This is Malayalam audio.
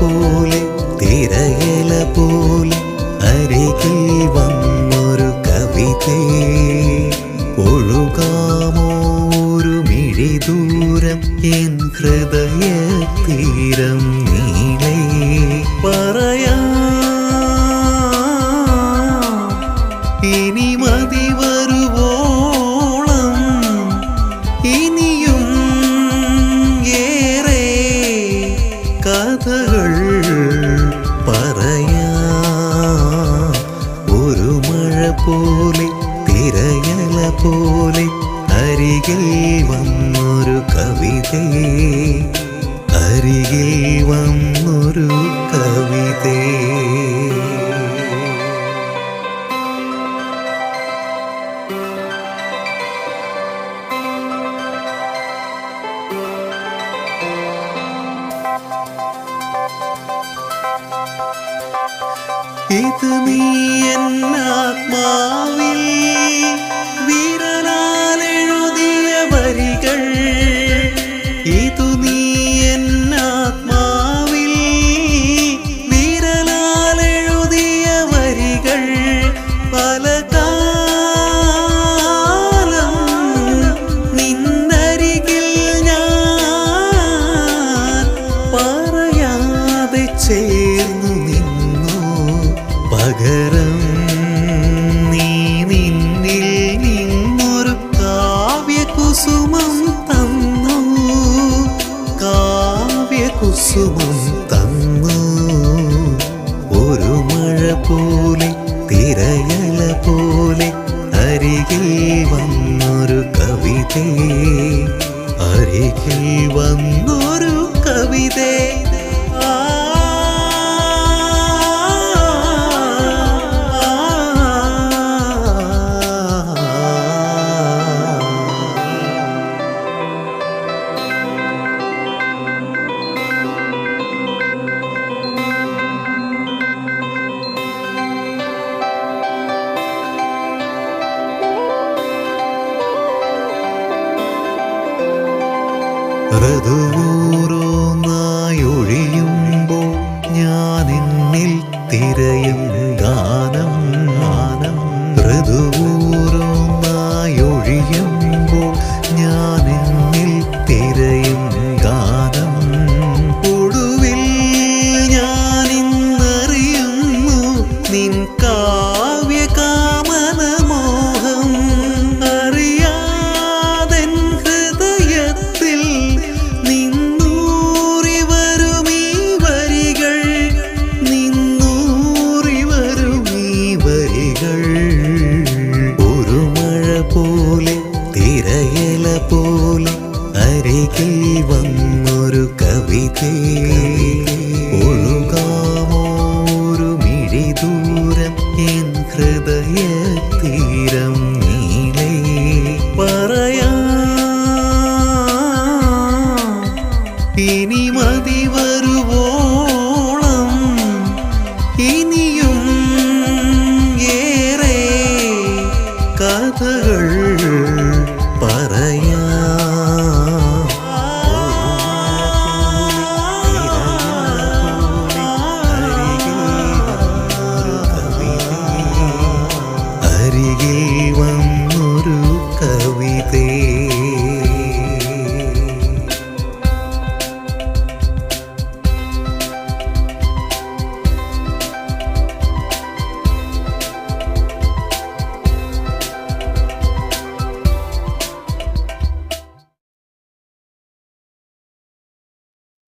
പോലെ തിരയല പോലെ അരികിൽ വന്നൊരു കവിതേ. ഒഴുകാമോ മിഴി ദൂരം എൻ ഹൃദയ തീരം നീളേ പറയാ. ഇനി മതി വരുവോളം ഇനിയും ഏറെ കഥകൾ പറയാ. ഒരു മഴ പോലെ തിരയല പോലെ അരികിൽ വന്നൊരു കവിതേ. അരികിൽ വന്നൊരു കവിതേ. ഇത് നീ എന്നാത്മാവിൽ ചേർന്നു നിന്നു. പകരം നീ നിന്നിൽ നിന്നൊരു കാവ്യകുസുമം തന്നു. കാവ്യകുസുമം തന്നു. ഒരു മഴ പോലെ തിരയല പോലെ അരികിൽ വന്നൊരു കവിതേ. അരികിൽ വന്നൊരു ഋതുവോരോന്നായൊഴിയുമ്പോൾ ഞാൻ എന്നിൽ തിരയും അരികിൽ വന്നൊരു കവിത. ഒഴുകാമോ മിഴി ദൂരം? എൻ ഹൃദയ തീരം നീളെ പറയാ ഇനി മതി വരുവോ?